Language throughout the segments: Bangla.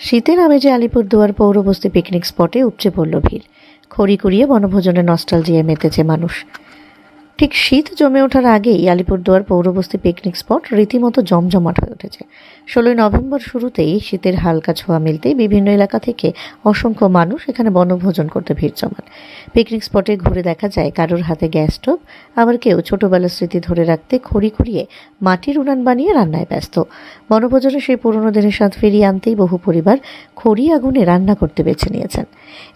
শীতের আমেজে আলিপুরদুয়ার পৌরবস্তি পিকনিক স্পটে উপচে পড়ল ভিড়। খড়ি কুড়িয়ে বনভোজনে নস্টালজিয়ায় মেতেছে মানুষ। ঠিক শীত জমে ওঠার আগেই আলিপুরদুয়ার পৌরবস্তি পিকনিক স্পট রীতিমতো জমজমাট হয়ে উঠেছে। ষোলোই নভেম্বর শুরুতেই শীতের হালকা ছোঁয়া মিলতেই বিভিন্ন এলাকা থেকে অসংখ্য মানুষ এখানে বনভোজন করতে ভিড় জমান। পিকনিক স্পটে ঘুরে দেখা যায় কারোর হাতে গ্যাস স্টোভ আবার কেউ ছোটবেলার স্মৃতি ধরে রাখতে খড়ি কুড়িয়ে মাটির উনান বানিয়ে রান্নায় ব্যস্ত। বনভোজনে সেই পুরনো দিনের স্বাদ ফিরিয়ে আনতেই বহু পরিবার খড়ি আগুনে রান্না করতে বেছে নিয়েছেন।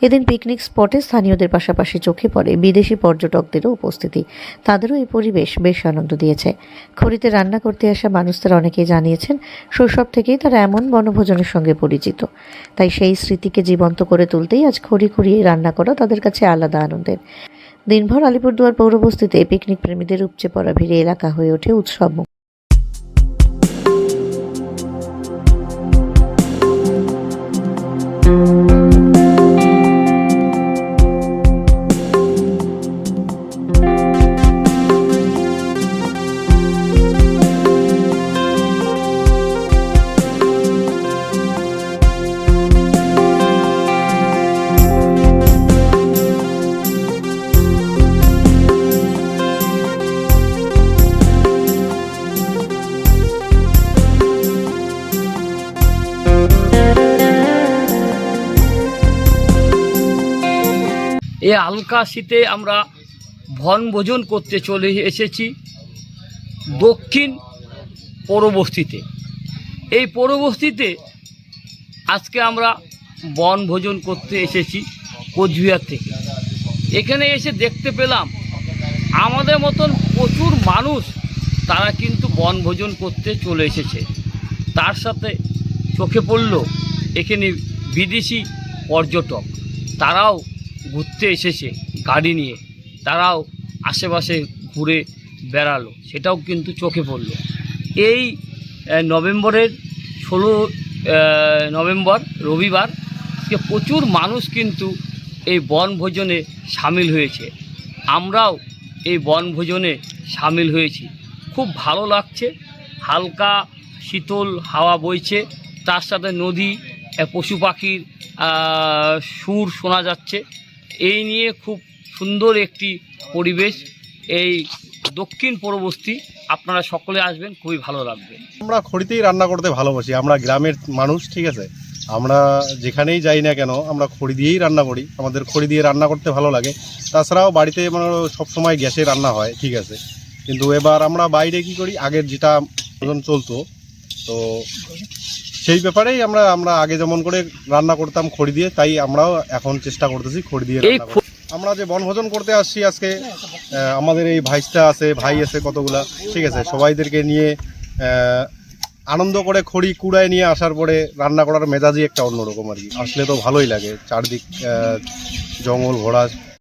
এদিন পিকনিক স্পটে স্থানীয়দের পাশাপাশি চোখে পড়ে বিদেশি পর্যটকদেরও উপস্থিতি। তাদেরও এই পরিবেশ বেশ আনন্দ দিয়েছে। খড়িতে রান্না করতে আসা মানুষদের অনেকেই জানিয়েছেন, শৈশব থেকেই তারা এমন বনভোজনের সঙ্গে পরিচিত। তাই সেই স্মৃতিকে জীবন্ত করে তুলতেই আজ খড়ি খুঁড়িয়ে রান্না করা তাদের কাছে আলাদা আনন্দের। দিনভর আলিপুরদুয়ার পৌরবস্তিতে পিকনিক প্রেমীদের উপচে পড়া ভিড়ে এলাকা হয়ে ওঠে উৎসব। এই হালকা শীতে আমরা বনভোজন করতে চলে এসেছি দক্ষিণ পৌরবস্তিতে এই পৌরবস্তিতে আজকে আমরা বনভোজন করতে এসেছি কোচবিহার থেকে। এখানে এসে দেখতে পেলাম আমাদের মতন প্রচুর মানুষ তারা কিন্তু বনভোজন করতে চলে এসেছে। তার সাথে চোখে পড়ল এখানে বিদেশি পর্যটক। তারাও ঘুরতে এসেছে গাড়ি নিয়ে, তারাও আশেপাশে ঘুরে বেড়ালো, সেটাও কিন্তু চোখে পড়ল। এই নভেম্বরের ষোলো নভেম্বর, রবিবার প্রচুর মানুষ কিন্তু এই বনভোজনে সামিল হয়েছে। আমরাও এই বনভোজনে সামিল হয়েছি। খুব ভালো লাগছে, হালকা শীতল হাওয়া বইছে, তার সাথে নদী পশু পাখির সুর শোনা যাচ্ছে। এই নিয়ে খুব সুন্দর একটি পরিবেশ, এই দক্ষিণ পূর্ববস্তি আপনারা সকলে আসবেন, খুবই ভালো লাগবে। আমরা খড়িতেই রান্না করতে ভালোবাসি, আমরা গ্রামের মানুষ, ঠিক আছে? আমরা যেখানেই যাই না কেন, আমরা খড়ি দিয়েই রান্না করি, আমাদের খড়ি দিয়ে রান্না করতে ভালো লাগে। তাছাড়াও বাড়িতে মানে সবসময় গ্যাসে রান্না হয়, ঠিক আছে? কিন্তু এবার আমরা বাইরে কি করি? আগের যেটা চলতো, তো সেই ব্যাপারেই আমরা আমরা আগে যেমন করে রান্না করতাম খড়ি দিয়ে তাই আমরাও এখন চেষ্টা করতেছি খড়ি দিয়ে। আমরা যে বনভোজন করতে আসছি আজকে আমাদের এই ভাইস্তা আছে ভাই আছে কতগুলা ঠিক আছে সবাইদেরকে নিয়ে আনন্দ করে খড়ি কুড়ায় নিয়ে আসার পরে রান্না করার মেজাজই একটা অন্যরকম আর কি আসলে তো ভালোই লাগে চারদিক জঙ্গল ঘোড়া